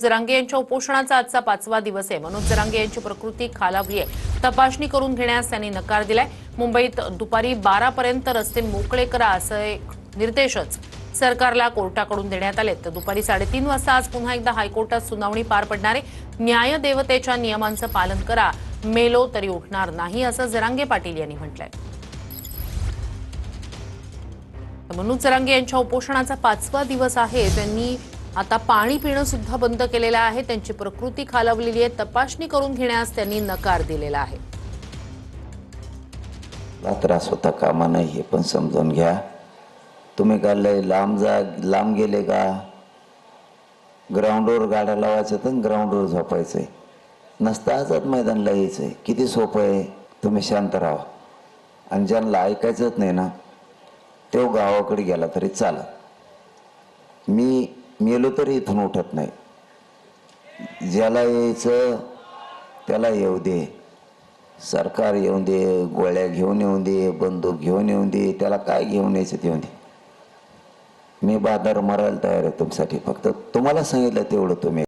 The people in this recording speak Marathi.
जरांगे यांच्या उपोषणाचा आजचा पाचवा दिवस आहे. मनोज जरांगे यांची प्रकृती खालावली आहे. तपासणी करून घेण्यास त्यांनी नकार दिलाय. मुंबईत दुपारी बारा पर्यंत रस्ते मोकळे करा असं एक निर्देशच सरकारला कोर्टाकडून देण्यात आले तर दुपारी साडेतीन वाजता आज पुन्हा एकदा हायकोर्टात सुनावणी पार पडणार आहे. न्यायदेवतेच्या नियमांचं पालन करा. मेलो तरी उठणार नाही असं जरांगे पाटील यांनी म्हटलंय. मनोज जरांगे यांच्या उपोषणाचा पाचवा दिवस आहे. त्यांनी आता पाणी पिणं सुद्धा बंद केलेलं आहे. त्यांची प्रकृती खालावलेली आहे. तपासणी करून घेण्यास त्यांनी नकार दिलेला आहे. त्रास होता कामा नाही हे पण समजून घ्या. तुम्ही का लय लांब जा लांब गेले का? ग्राउंडवर गाड्या लावायचं तर ग्राउंडवर झोपायचं. आहे नसतं आजात मैदानला यायचं आहे किती सोपं आहे. तुम्ही शांत राहा. आणि ज्यांना ऐकायचंच नाही ना तो गावाकडे गेला तरी चालत. मी मेलो तरी इथून उठत नाही. ज्याला यायचं त्याला येऊ दे. सरकार येऊन दे गोळ्या घेऊन येऊन दे बंदूक घेऊन येऊन दे त्याला काय घेऊन यायचं ते येऊन दे. मी बाजार मरायला तयार आहे तुमच्यासाठी. फक्त तुम्हाला सांगितलं तेवढं तुम्ही.